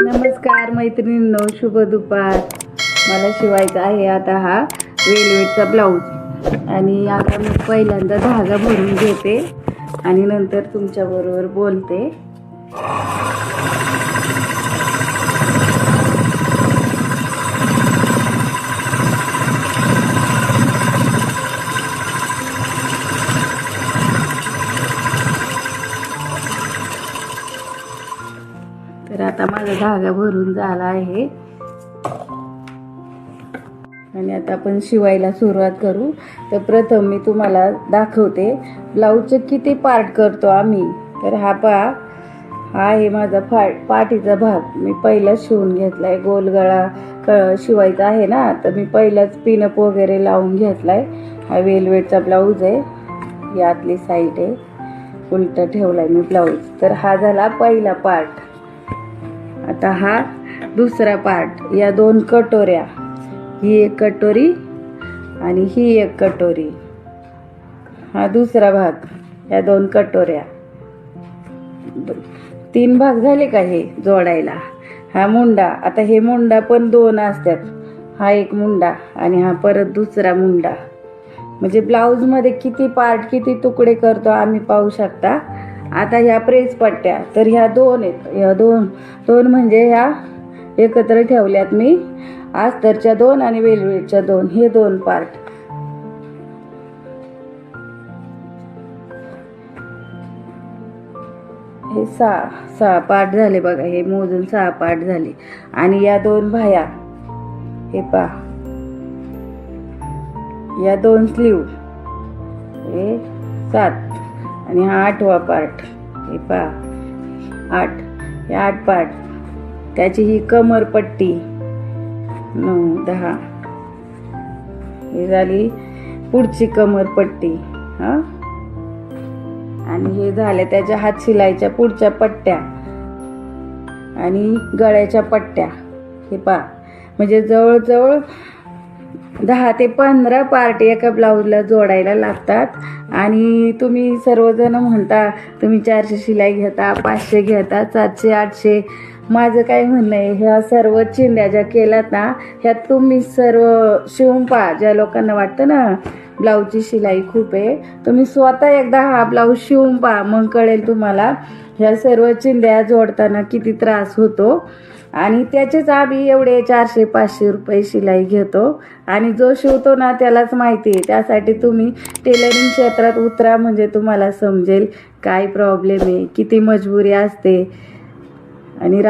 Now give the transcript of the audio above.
नमस्कार मैत्रिणींनो शुभ दुपार. मला शिवायचा आहे आता हा वेलवेटचा ब्लाऊज. आणि आता मी पहिल्यांदा धागा भरून घेते आणि नंतर तुमच्याबरोबर बोलते. तर आता माझा धागा भरून झाला आहे. आणि आता आपण शिवायला सुरुवात करू. तर प्रथम मी तुम्हाला दाखवते ब्लाऊजचे किती पार्ट करतो आम्ही. तर हा पहा. हा आहे माझा फा पाठीचा भाग. मी पहिलाच शिवून घेतला आहे गोलगळा क शिवायचा आहे ना तर मी पहिलाच पिनअप वगैरे लावून घेतला आहे हा वेलवेटचा ब्लाऊज आहे. यातली साईड आहे. उलटं ठेवला आहे मी ब्लाऊज. तर हा झाला पहिला पार्ट आता हा दुसरा पार्ट या दोन कटोऱ्या. ही एक कटोरी आणि ही एक कटोरी. हा दुसरा भाग. या दोन कटोऱ्या. तीन भाग झाले का हे जोडायला? हा मुंडा. आता हे मुंडा पण दोन असतात. हा एक मुंडा आणि हा परत दुसरा मुंडा. म्हणजे ब्लाऊजमध्ये किती पार्ट किती तुकडे करतो आम्ही पाहू शकता. आता ह्या प्रेस पट्ट्या तर ह्या दोन आहेत. ह्या दोन दोन म्हणजे ह्या एकत्र ठेवल्यात मी. आस्तरच्या दोन आणि वेलवेटच्या दोन हे दोन पार्ट हे सहा सहा पार्ट झाले बघा हे मोजून सहा पार्ट झाले. आणि या दोन भाया हे पा या दोन स्लीव हे सात. आणि हा आठवा पार्ट हे पा आठ. हे आठ पार्ट त्याची ही कमरपट्टी नऊ दहा. ही झाली पुढची कमरपट्टी हां? आणि हे झाले त्याच्या हात शिलाईच्या पुढच्या पट्ट्या. आणि गळ्याच्या पट्ट्या. हे पा म्हणजे जवळजवळ दहा ते पंधरा पार्टी एका ब्लाऊजला जोडायला लागतात. आणि तुम्ही सर्वजण म्हणता तुम्ही चारशे शिलाई घेता पाचशे घेता सातशे आठशे. माझं काय म्हणणं आहे ह्या सर्व चिंध्या ज्या केल्यात ना ह्या तुम्ही सर्व शिवून पहा ज्या लोकांना वाटतं ना ब्लाऊजची शिलाई खूप आहे तुम्ही स्वतः एकदा हा ब्लाऊज शिवून पहा मग कळेल तुम्हाला. ह्या सर्व चिंध्या जोडताना किती त्रास होतो. आणि त्याचेच आम्ही एवढे चारशे पाचशे रुपये शिलाई घेतो. आणि जो शिवतो ना त्यालाच माहिती आहे. त्यासाठी तुम्ही टेलरिंग क्षेत्रात उतरा म्हणजे तुम्हाला समजेल काय प्रॉब्लेम आहे किती मजबुरी असते. आणि